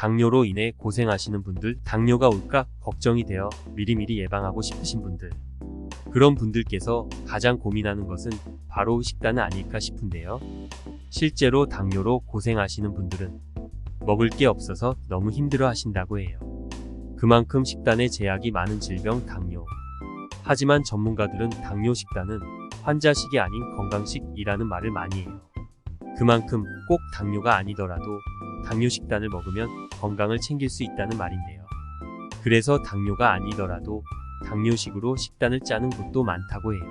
당뇨로 인해 고생하시는 분들, 당뇨가 올까 걱정이 되어 미리미리 예방하고 싶으신 분들. 그런 분들께서 가장 고민하는 것은 바로 식단은 아닐까 싶은데요. 실제로 당뇨로 고생하시는 분들은 먹을 게 없어서 너무 힘들어 하신다고 해요. 그만큼 식단에 제약이 많은 질병 당뇨. 하지만 전문가들은 당뇨 식단은 환자식이 아닌 건강식이라는 말을 많이 해요. 그만큼 꼭 당뇨가 아니더라도 당뇨 식단을 먹으면 건강을 챙길 수 있다는 말인데요. 그래서 당뇨가 아니더라도 당뇨식으로 식단을 짜는 곳도 많다고 해요.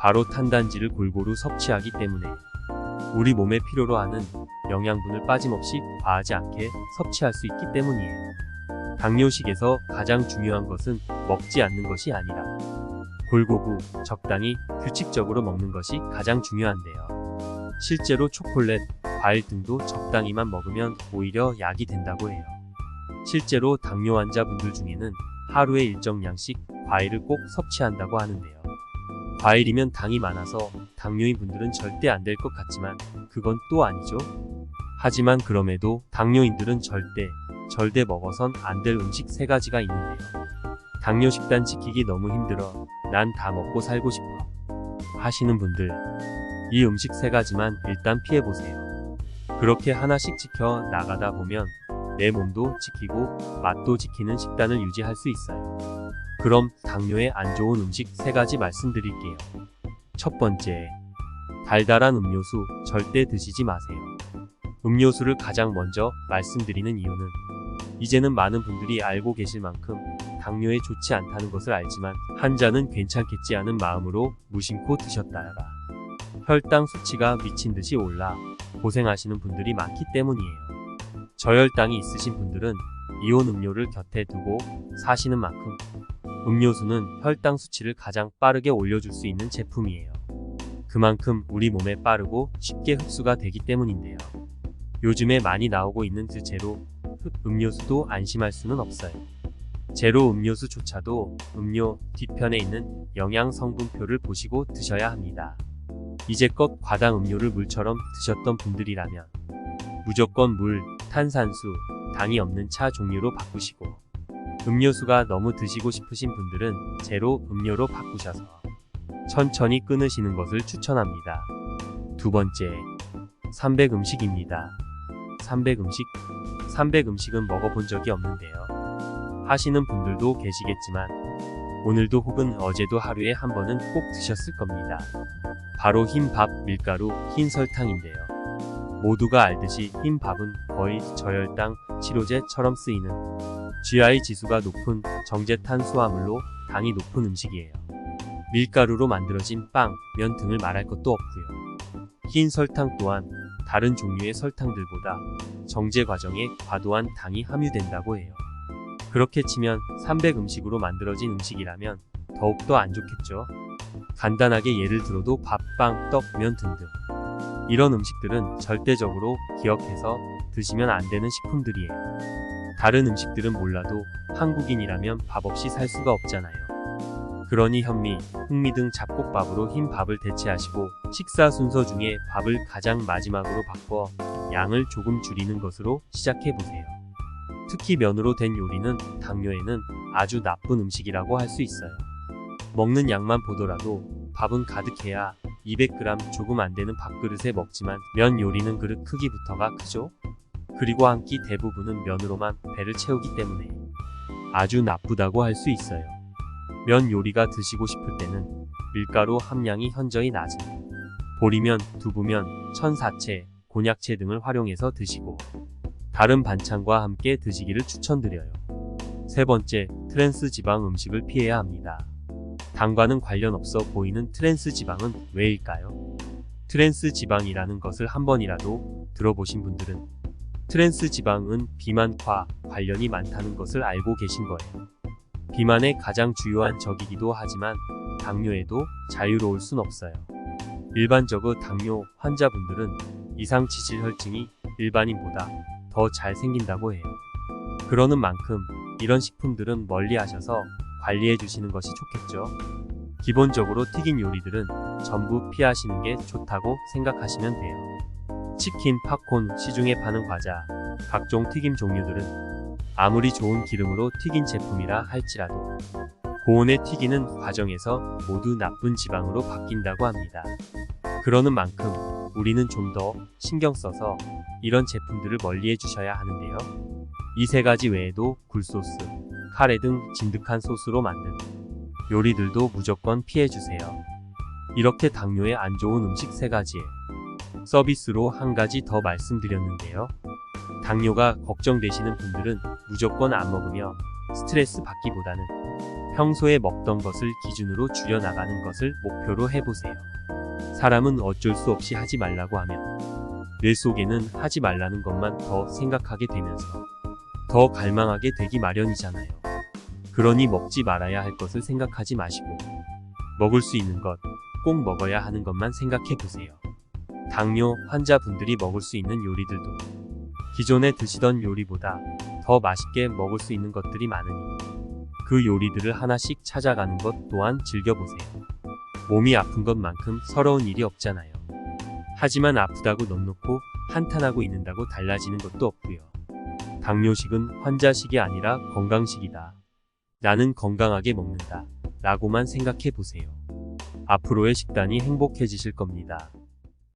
바로 탄단지를 골고루 섭취하기 때문에 우리 몸에 필요로 하는 영양분을 빠짐없이 과하지 않게 섭취할 수 있기 때문이에요. 당뇨식에서 가장 중요한 것은 먹지 않는 것이 아니라 골고루 적당히 규칙적으로 먹는 것이 가장 중요한데요. 실제로 초콜릿, 과일 등도 적당히만 먹으면 오히려 약이 된다고 해요. 실제로 당뇨 환자분들 중에는 하루에 일정량씩 과일을 꼭 섭취한다고 하는데요. 과일이면 당이 많아서 당뇨인 분들은 절대 안 될 것 같지만 그건 또 아니죠. 하지만 그럼에도 당뇨인들은 절대 절대 먹어선 안 될 음식 세 가지가 있는데요. 당뇨 식단 지키기 너무 힘들어. 난 다 먹고 살고 싶어. 하시는 분들. 이 음식 세 가지만 일단 피해보세요. 그렇게 하나씩 지켜 나가다 보면 내 몸도 지키고 맛도 지키는 식단을 유지할 수 있어요. 그럼 당뇨에 안 좋은 음식 세 가지 말씀드릴게요. 첫 번째. 달달한 음료수 절대 드시지 마세요. 음료수를 가장 먼저 말씀드리는 이유는 이제는 많은 분들이 알고 계실 만큼 당뇨에 좋지 않다는 것을 알지만 한 잔은 괜찮겠지 하는 마음으로 무심코 드셨다가 혈당 수치가 미친 듯이 올라 고생하시는 분들이 많기 때문이에요. 저혈당이 있으신 분들은 이온 음료를 곁에 두고 사시는 만큼 음료수는 혈당 수치를 가장 빠르게 올려줄 수 있는 제품이에요. 그만큼 우리 몸에 빠르고 쉽게 흡수가 되기 때문인데요. 요즘에 많이 나오고 있는 그 제로 흡 음료수도 안심할 수는 없어요. 제로 음료수조차도 음료 뒤편에 있는 영양 성분표를 보시고 드셔야 합니다. 이제껏 과당 음료를 물처럼 드셨던 분들이라면 무조건 물, 탄산수, 당이 없는 차 종류로 바꾸시고 음료수가 너무 드시고 싶으신 분들은 제로 음료로 바꾸셔서 천천히 끊으시는 것을 추천합니다. 두 번째, 300 음식입니다. 300 음식? 300 음식은 먹어본 적이 없는데요. 하시는 분들도 계시겠지만 오늘도 혹은 어제도 하루에 한 번은 꼭 드셨을 겁니다. 바로 흰밥, 밀가루, 흰 설탕인데요. 모두가 알듯이 흰 밥은 거의 저혈당 치료제처럼 쓰이는 GI 지수가 높은 정제탄수화물로 당이 높은 음식이에요. 밀가루로 만들어진 빵, 면 등을 말할 것도 없고요. 흰 설탕 또한 다른 종류의 설탕들보다 정제 과정에 과도한 당이 함유된다고 해요. 그렇게 치면 300 음식으로 만들어진 음식이라면 더욱더 안 좋겠죠. 간단하게 예를 들어도 밥, 빵, 떡, 면 등등. 이런 음식들은 절대적으로 기억해서 드시면 안 되는 식품들이에요. 다른 음식들은 몰라도 한국인이라면 밥 없이 살 수가 없잖아요. 그러니 현미, 흑미 등 잡곡밥으로 흰 밥을 대체하시고 식사 순서 중에 밥을 가장 마지막으로 바꿔 양을 조금 줄이는 것으로 시작해 보세요. 특히 면으로 된 요리는 당뇨에는 아주 나쁜 음식이라고 할 수 있어요. 먹는 양만 보더라도 밥은 가득해야 200g 조금 안 되는 밥그릇에 먹지만 면 요리는 그릇 크기부터가 크죠? 그리고 한 끼 대부분은 면으로만 배를 채우기 때문에 아주 나쁘다고 할 수 있어요. 면 요리가 드시고 싶을 때는 밀가루 함량이 현저히 낮은 보리면, 두부면, 천사채, 곤약채 등을 활용해서 드시고 다른 반찬과 함께 드시기를 추천드려요. 세 번째, 트랜스 지방 음식을 피해야 합니다. 당과는 관련 없어 보이는 트랜스 지방은 왜일까요? 트랜스 지방이라는 것을 한 번이라도 들어보신 분들은 트랜스 지방은 비만과 관련이 많다는 것을 알고 계신 거예요. 비만의 가장 주요한 적이기도 하지만 당뇨에도 자유로울 순 없어요. 일반적으로 당뇨 환자분들은 이상 지질 혈증이 일반인보다 더 잘 생긴다고 해요. 그러는 만큼 이런 식품들은 멀리 하셔서 관리해 주시는 것이 좋겠죠. 기본적으로 튀긴 요리들은 전부 피하시는 게 좋다고 생각하시면 돼요. 치킨, 팝콘, 시중에 파는 과자, 각종 튀김 종류들은 아무리 좋은 기름으로 튀긴 제품이라 할지라도 고온에 튀기는 과정에서 모두 나쁜 지방으로 바뀐다고 합니다. 그러는 만큼 우리는 좀 더 신경 써서 이런 제품들을 멀리 해 주셔야 하는데요. 이 세 가지 외에도 굴소스, 카레 등 진득한 소스로 만든 요리들도 무조건 피해 주세요. 이렇게 당뇨에 안 좋은 음식 세 가지에 서비스로 한 가지 더 말씀드렸는데요. 당뇨가 걱정되시는 분들은 무조건 안 먹으며 스트레스 받기보다는 평소에 먹던 것을 기준으로 줄여나가는 것을 목표로 해보세요. 사람은 어쩔 수 없이 하지 말라고 하면 뇌 속에는 하지 말라는 것만 더 생각하게 되면서 더 갈망하게 되기 마련이잖아요. 그러니 먹지 말아야 할 것을 생각하지 마시고 먹을 수 있는 것, 꼭 먹어야 하는 것만 생각해 보세요. 당뇨 환자분들이 먹을 수 있는 요리들도 기존에 드시던 요리보다 더 맛있게 먹을 수 있는 것들이 많으니 그 요리들을 하나씩 찾아가는 것 또한 즐겨보세요. 몸이 아픈 것만큼 서러운 일이 없잖아요. 하지만 아프다고 넋 놓고 한탄하고 있는다고 달라지는 것도 없고요. 당뇨식은 환자식이 아니라 건강식이다. 나는 건강하게 먹는다. 라고만 생각해 보세요. 앞으로의 식단이 행복해지실 겁니다.